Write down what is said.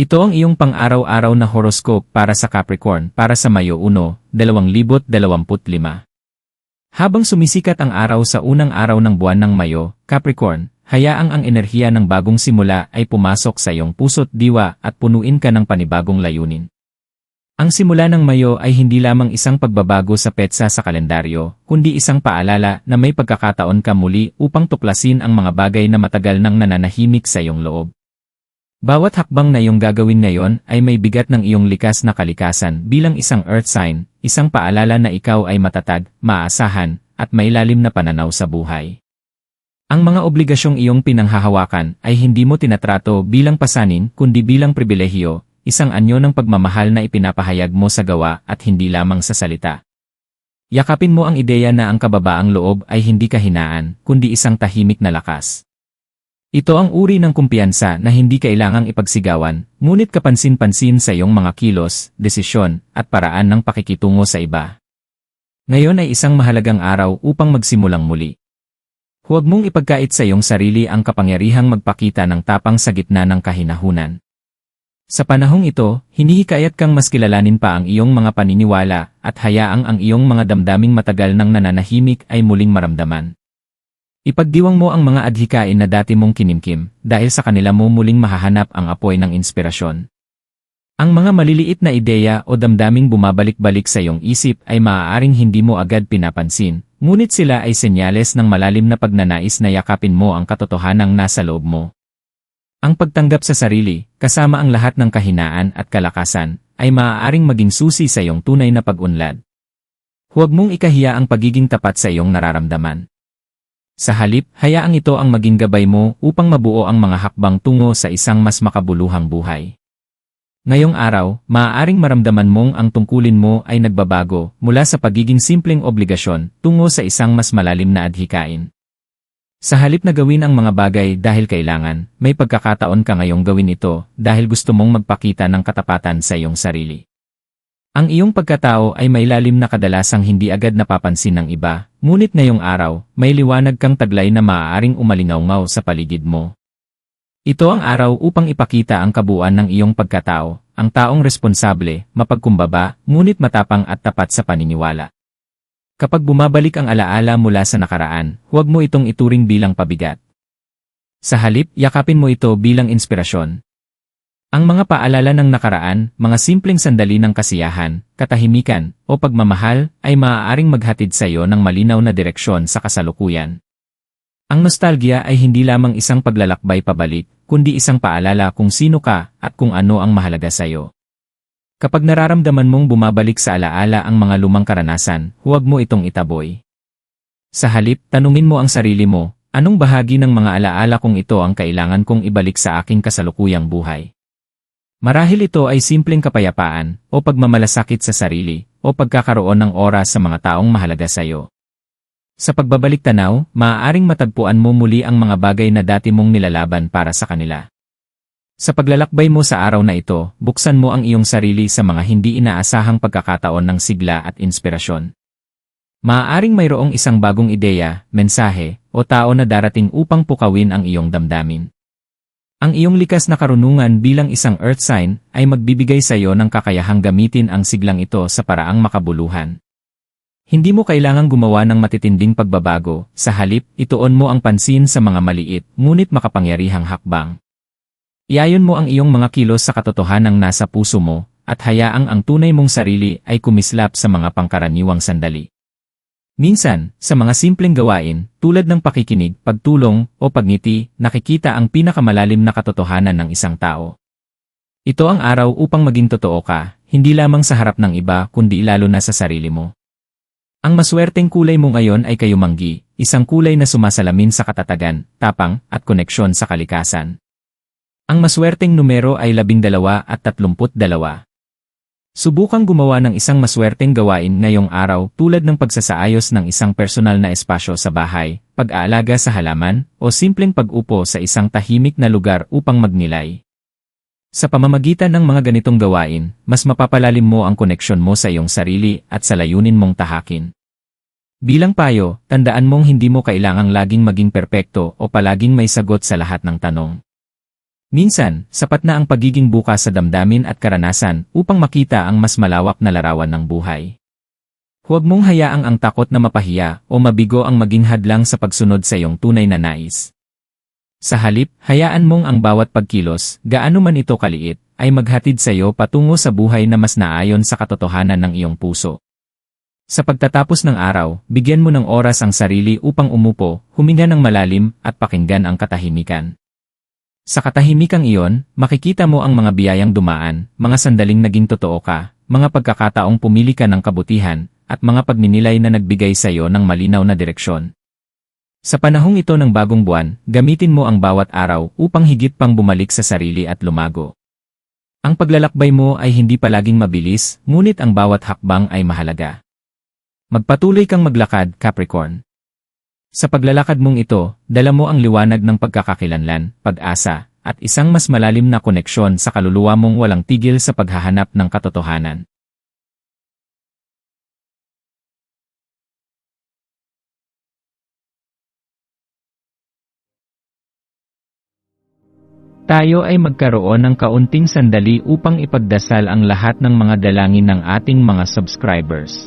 Ito ang iyong pang-araw-araw na horoscope para sa Capricorn para sa Mayo 1, 2025. Habang sumisikat ang araw sa unang araw ng buwan ng Mayo, Capricorn, hayaang ang enerhiya ng bagong simula ay pumasok sa iyong puso't diwa at punuin ka ng panibagong layunin. Ang simula ng Mayo ay hindi lamang isang pagbabago sa petsa sa kalendaryo, kundi isang paalala na may pagkakataon ka muli upang tuklasin ang mga bagay na matagal nang nananahimik sa iyong loob. Bawat hakbang na iyong gagawin ngayon ay may bigat ng iyong likas na kalikasan bilang isang earth sign, isang paalala na ikaw ay matatag, maaasahan, at may lalim na pananaw sa buhay. Ang mga obligasyong iyong pinanghahawakan ay hindi mo tinatrato bilang pasanin kundi bilang pribilehiyo, isang anyo ng pagmamahal na ipinapahayag mo sa gawa at hindi lamang sa salita. Yakapin mo ang ideya na ang kababaang loob ay hindi kahinaan, kundi isang tahimik na lakas. Ito ang uri ng kumpiyansa na hindi kailangang ipagsigawan, ngunit kapansin-pansin sa iyong mga kilos, desisyon, at paraan ng pakikitungo sa iba. Ngayon ay isang mahalagang araw upang magsimulang muli. Huwag mong ipagkait sa iyong sarili ang kapangyarihang magpakita ng tapang sa gitna ng kahinahunan. Sa panahong ito, hinihikayat kang mas kilalanin pa ang iyong mga paniniwala at hayaang ang iyong mga damdaming matagal nang nananahimik ay muling maramdaman. Ipagdiwang mo ang mga adhikain na dati mong kinimkim dahil sa kanila mo muling mahahanap ang apoy ng inspirasyon. Ang mga maliliit na ideya o damdaming bumabalik-balik sa iyong isip ay maaaring hindi mo agad pinapansin, ngunit sila ay senyales ng malalim na pagnanais na yakapin mo ang katotohanang nasa loob mo. Ang pagtanggap sa sarili, kasama ang lahat ng kahinaan at kalakasan, ay maaaring maging susi sa iyong tunay na pag-unlad. Huwag mong ikahiya ang pagiging tapat sa iyong nararamdaman. Sa halip, hayaang ito ang maging gabay mo upang mabuo ang mga hakbang tungo sa isang mas makabuluhang buhay. Ngayong araw, maaaring maramdaman mong ang tungkulin mo ay nagbabago mula sa pagiging simpleng obligasyon tungo sa isang mas malalim na adhikain. Sa halip na gawin ang mga bagay dahil kailangan, may pagkakataon ka ngayong gawin ito dahil gusto mong magpakita ng katapatan sa iyong sarili. Ang iyong pagkatao ay may lalim na kadalasang hindi agad napapansin ng iba, ngunit ngayong araw, may liwanag kang taglay na maaaring umalingaw sa paligid mo. Ito ang araw upang ipakita ang kabuuan ng iyong pagkatao, ang taong responsable, mapagkumbaba, ngunit matapang at tapat sa paniniwala. Kapag bumabalik ang alaala mula sa nakaraan, huwag mo itong ituring bilang pabigat. Sa halip, yakapin mo ito bilang inspirasyon, ang mga paalala ng nakaraan, mga simpleng sandali ng kasiyahan, katahimikan, o pagmamahal ay maaaring maghatid sa iyo ng malinaw na direksyon sa kasalukuyan. Ang nostalgia ay hindi lamang isang paglalakbay pabalik, kundi isang paalala kung sino ka at kung ano ang mahalaga sa iyo. Kapag nararamdaman mong bumabalik sa alaala ang mga lumang karanasan, huwag mo itong itaboy. Sa halip, tanungin mo ang sarili mo, anong bahagi ng mga alaala kong ito ang kailangan kong ibalik sa aking kasalukuyang buhay? Marahil ito ay simpleng kapayapaan, o pagmamalasakit sa sarili, o pagkakaroon ng oras sa mga taong mahalaga sa iyo. Sa pagbabalik tanaw, maaaring matagpuan mo muli ang mga bagay na dati mong nilalaban para sa kanila. Sa paglalakbay mo sa araw na ito, buksan mo ang iyong sarili sa mga hindi inaasahang pagkakataon ng sigla at inspirasyon. Maaaring mayroong isang bagong ideya, mensahe, o tao na darating upang pukawin ang iyong damdamin. Ang iyong likas na karunungan bilang isang earth sign ay magbibigay sa iyo ng kakayahang gamitin ang siglang ito sa paraang makabuluhan. Hindi mo kailangang gumawa ng matitinding pagbabago, sa halip, ituon mo ang pansin sa mga maliit, ngunit makapangyarihang hakbang. Iayon mo ang iyong mga kilos sa katotohanang nasa puso mo, at hayaang ang tunay mong sarili ay kumislap sa mga pangkaraniwang sandali. Minsan, sa mga simpleng gawain, tulad ng pakikinig, pagtulong, o pagngiti, nakikita ang pinakamalalim na katotohanan ng isang tao. Ito ang araw upang maging totoo ka, hindi lamang sa harap ng iba kundi lalo na sa sarili mo. Ang maswerteng kulay mo ngayon ay kayumanggi, isang kulay na sumasalamin sa katatagan, tapang, at koneksyon sa kalikasan. Ang maswerteng numero ay 12 at 32. Subukang gumawa ng isang maswerteng gawain ngayong araw tulad ng pagsasaayos ng isang personal na espasyo sa bahay, pag-aalaga sa halaman, o simpleng pag-upo sa isang tahimik na lugar upang magnilay. Sa pamamagitan ng mga ganitong gawain, mas mapapalalim mo ang koneksyon mo sa iyong sarili at sa layunin mong tahakin. Bilang payo, tandaan mong hindi mo kailangang laging maging perpekto o palaging may sagot sa lahat ng tanong. Minsan, sapat na ang pagiging bukas sa damdamin at karanasan upang makita ang mas malawak na larawan ng buhay. Huwag mong hayaang ang takot na mapahiya o mabigo ang maging hadlang sa pagsunod sa iyong tunay na nais. Sa halip, hayaan mong ang bawat pagkilos, gaano man ito kaliit, ay maghatid sa iyo patungo sa buhay na mas naayon sa katotohanan ng iyong puso. Sa pagtatapos ng araw, bigyan mo ng oras ang sarili upang umupo, huminga ng malalim, at pakinggan ang katahimikan. Sa katahimikang iyon, makikita mo ang mga biyayang dumaan, mga sandaling naging totoo ka, mga pagkakataong pumili ka ng kabutihan, at mga pagninilay na nagbigay sa iyo ng malinaw na direksyon. Sa panahong ito ng bagong buwan, gamitin mo ang bawat araw upang higit pang bumalik sa sarili at lumago. Ang paglalakbay mo ay hindi palaging mabilis, ngunit ang bawat hakbang ay mahalaga. Magpatuloy kang maglakad, Capricorn. Sa paglalakad mong ito, dala mo ang liwanag ng pagkakakilanlan, pag-asa, at isang mas malalim na koneksyon sa kaluluwa mong walang tigil sa paghahanap ng katotohanan. Tayo ay magkaroon ng kaunting sandali upang ipagdasal ang lahat ng mga dalangin ng ating mga subscribers